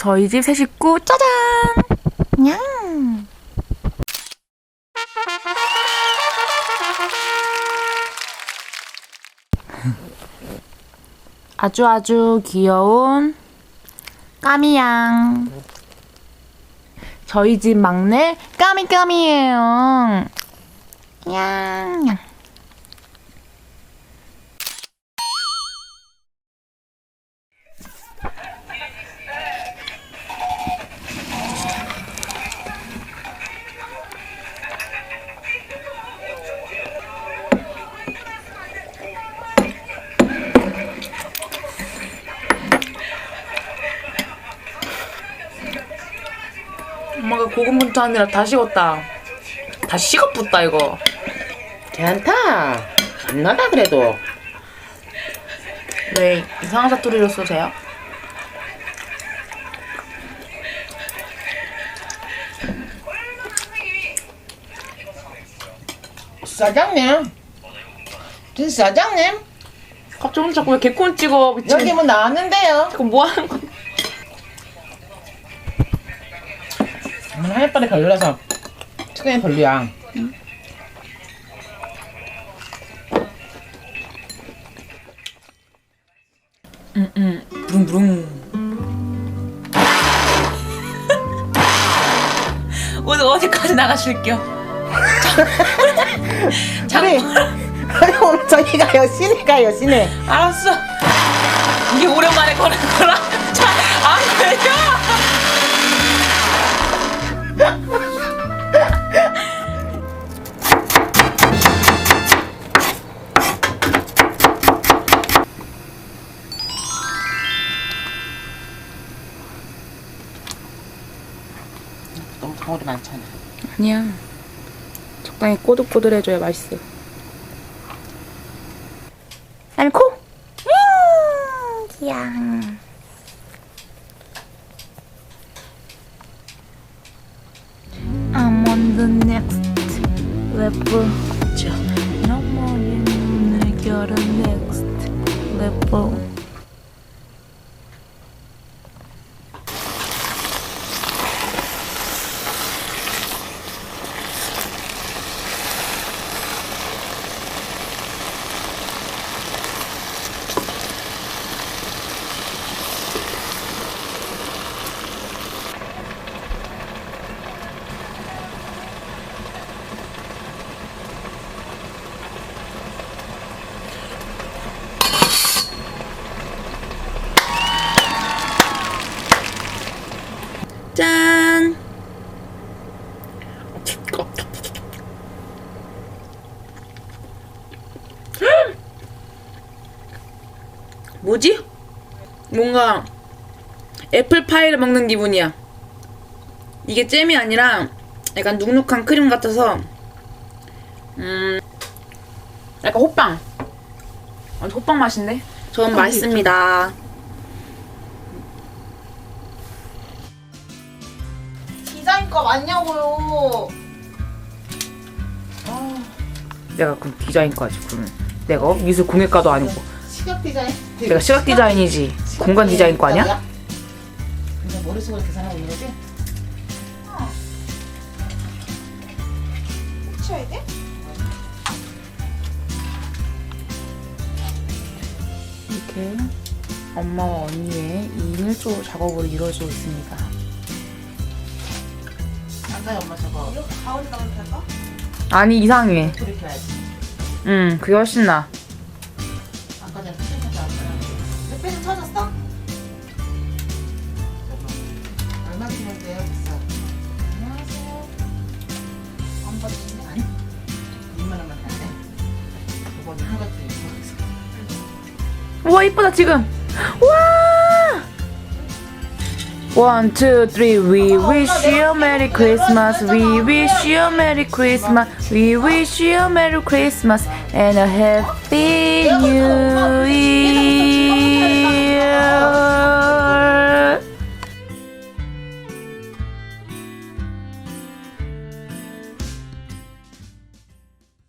저희 집 새 식구 짜잔! 냥! 아주 아주 귀여운 까미양. 저희 집 막내 까미까미예요. 냥. 엄마가 고군분투 하느라 다 식었다. 다 식어붙다 이거. 괜찮다. 안 나다 그래도. 왜 이상한 사투리로 쓰세요? 사장님. 진 사장님. 갑자기 자꾸 왜 개콘 찍어? 미친. 여기 뭐 나왔는데요. 자꾸 뭐 하는 거야? 오늘 하늘빨에 걸려서 특별히 별로야. 응, 부릉부릉. 오늘 어디까지 나가실게요? 우리 우리 오늘 저기 가요. 시내 가요. 시내. 알았어. 이게 오랜만에 거는 거라. 자, 안 걸려. 덩어리 많잖아. 아니야. 적당히 꼬들꼬들해줘야 맛있어. 코. 음, 귀여워. I'm on the next level. 너머의 눈을 열어 next level. 뭐지? 뭔가 애플파이를 먹는 기분이야. 이게 잼이 아니라 약간 눅눅한 크림 같아서 음 약간 호빵. 아, 호빵 맛인데? 저는 맛있습니다. 디자인과 맞냐고요. 내가 그럼 디자인과지 그러면 내가 미술 공예과도 아니고 시각 디자인. 내가 시각 디자인이지 공간 디자인과 아니야? 근데 머릿속으로 계산하고 있는 거지? 치워야 돼? 이렇게 엄마와 언니의 2인 1조 작업으로 이루어지고 있습니다. 안 가요 엄마 저거. 이렇게 가운데 나면 될까? 아니 이상해. 켜야지. 응 그게 훨씬 나. 아 우와 이쁘다 지금. 와. One, two, three. We wish you a Merry Christmas. We wish you a Merry Christmas. We wish you a Merry Christmas and a Happy New Year.